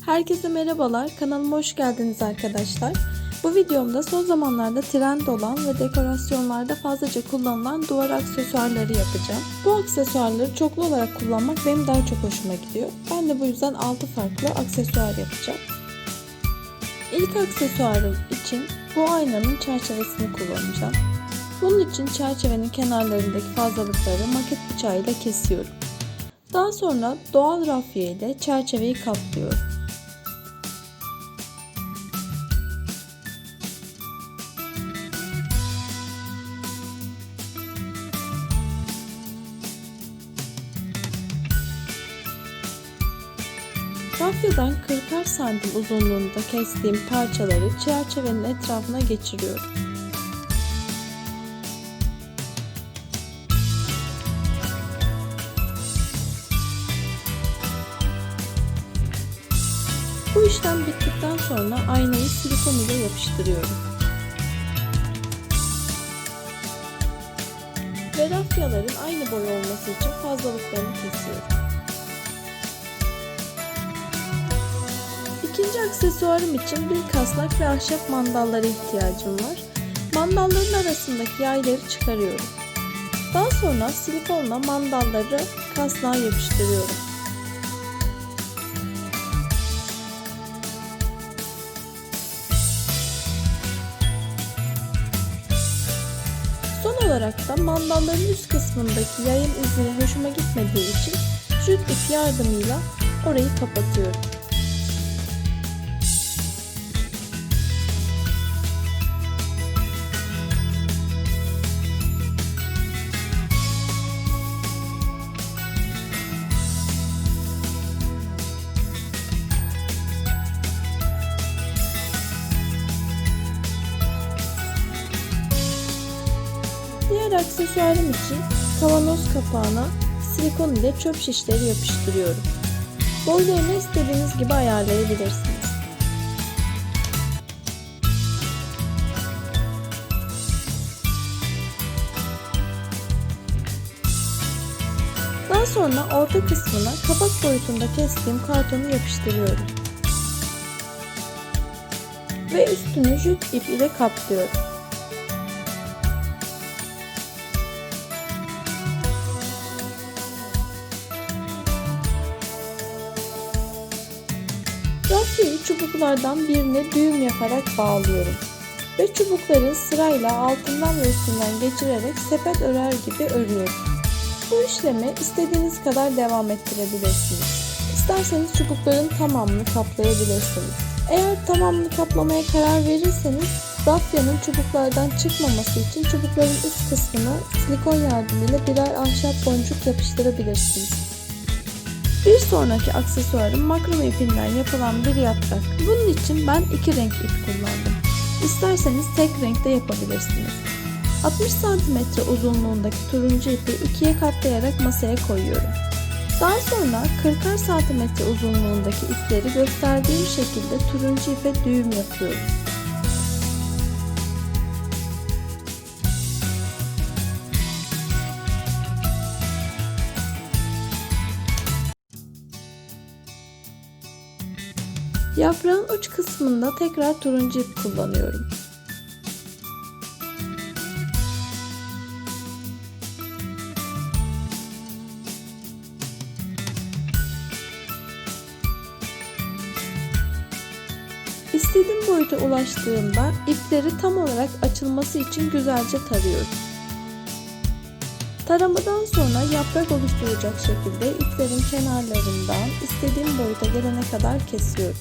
Herkese merhabalar, kanalıma hoş geldiniz arkadaşlar. Bu videomda son zamanlarda trend olan ve dekorasyonlarda fazlaca kullanılan duvar aksesuarları yapacağım. Bu aksesuarları çoklu olarak kullanmak benim daha çok hoşuma gidiyor. Ben de bu yüzden 6 farklı aksesuar yapacağım. İlk aksesuarım için bu aynanın çerçevesini kullanacağım. Bunun için çerçevenin kenarlarındaki fazlalıkları maket bıçağıyla kesiyorum. Daha sonra doğal rafya ile çerçeveyi kaplıyorum. Rafyadan 40 santim uzunluğunda kestiğim parçaları çerçevenin etrafına geçiriyorum. Bu işlem bittikten sonra aynayı silikon ile yapıştırıyorum. Ve rafyaların aynı boy olması için fazlalıklarını kesiyorum. İkinci aksesuarım için bir kasnak ve ahşap mandallara ihtiyacım var. Mandalların arasındaki yayları çıkarıyorum. Daha sonra silikonla mandalları kasnağa yapıştırıyorum. Son olarak da mandalların üst kısmındaki yayın izleri hoşuma gitmediği için jüt ip yardımıyla orayı kapatıyorum. Aksesuarım için kavanoz kapağına silikon ile çöp şişleri yapıştırıyorum. Boylarını istediğiniz gibi ayarlayabilirsiniz. Daha sonra orta kısmına kapak boyutunda kestiğim kartonu yapıştırıyorum. Ve üstünü jüt ip ile kaplıyorum. Rafyayı çubuklardan birine düğüm yaparak bağlıyorum. Ve çubukları sırayla altından ve üstünden geçirerek sepet örer gibi örüyorum. Bu işlemi istediğiniz kadar devam ettirebilirsiniz. İsterseniz çubukların tamamını kaplayabilirsiniz. Eğer tamamını kaplamaya karar verirseniz rafyanın çubuklardan çıkmaması için çubukların üst kısmına silikon yardımıyla birer ahşap boncuk yapıştırabilirsiniz. Bir sonraki aksesuarım makrame ipinden yapılan bir yaprak. Bunun için ben iki renk ip kullandım. İsterseniz tek renkte yapabilirsiniz. 60 cm uzunluğundaki turuncu ipi ikiye katlayarak masaya koyuyorum. Daha sonra 40 cm uzunluğundaki ipleri gösterdiğim şekilde turuncu ipe düğüm yapıyorum. Yaprağın uç kısmında tekrar turuncu ip kullanıyorum. İstediğim boyuta ulaştığımda ipleri tam olarak açılması için güzelce tarıyorum. Taramadan sonra yaprak oluşturacak şekilde iplerin kenarlarından istediğim boyuta gelene kadar kesiyorum.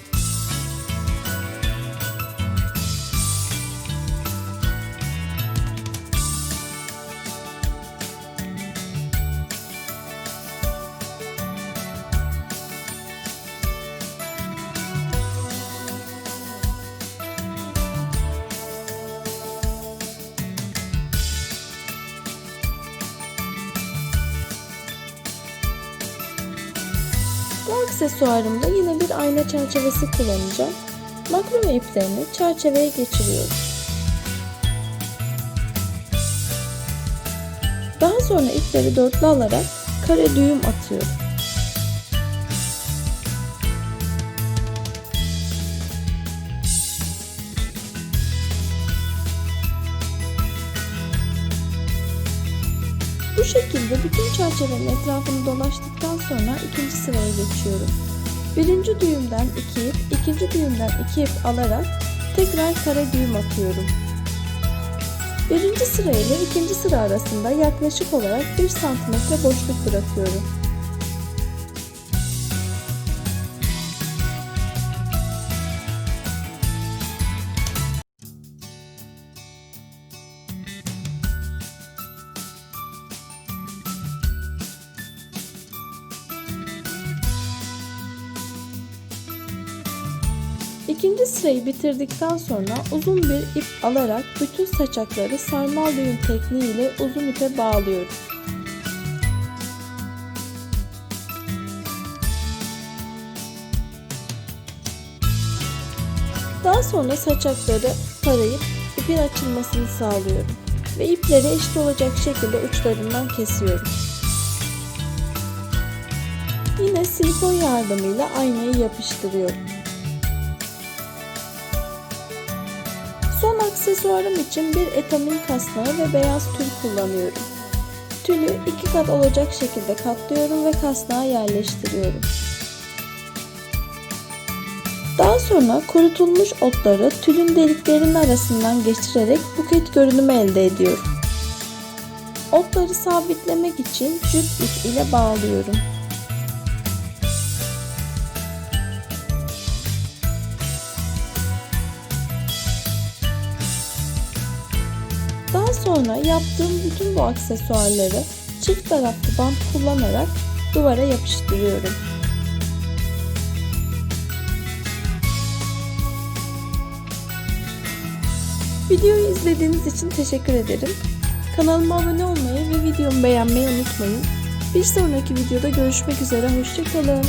Aksesuarımda yine bir ayna çerçevesi kullanacağım. Makrome iplerini çerçeveye geçiriyorum. Daha sonra ipleri dörtlü alarak kare düğüm atıyorum. Bu şekilde bütün çerçevenin etrafını dolaştıktan sonra ikinci sıraya geçiyorum. Birinci düğümden iki ip, ikinci düğümden iki ip alarak tekrar kare düğüm atıyorum. Birinci sıra ile ikinci sıra arasında yaklaşık olarak 1 cm boşluk bırakıyorum. İkinci sırayı bitirdikten sonra uzun bir ip alarak bütün saçakları sarmal düğüm tekniği ile uzun ipe bağlıyorum. Daha sonra saçakları tarayıp ipin açılmasını sağlıyorum ve ipleri eşit olacak şekilde uçlarından kesiyorum. Yine silikon yardımıyla aynayı yapıştırıyorum. Aksesuarım için bir etamin kasnağı ve beyaz tül kullanıyorum. Tülü iki kat olacak şekilde katlıyorum ve kasnağa yerleştiriyorum. Daha sonra kurutulmuş otları tülün deliklerinin arasından geçirerek buket görünümü elde ediyorum. Otları sabitlemek için jüt ip ile bağlıyorum. Daha sonra yaptığım bütün bu aksesuarları çift taraflı bant kullanarak duvara yapıştırıyorum. Videoyu izlediğiniz için teşekkür ederim. Kanalıma abone olmayı ve videomu beğenmeyi unutmayın. Bir sonraki videoda görüşmek üzere, hoşçakalın.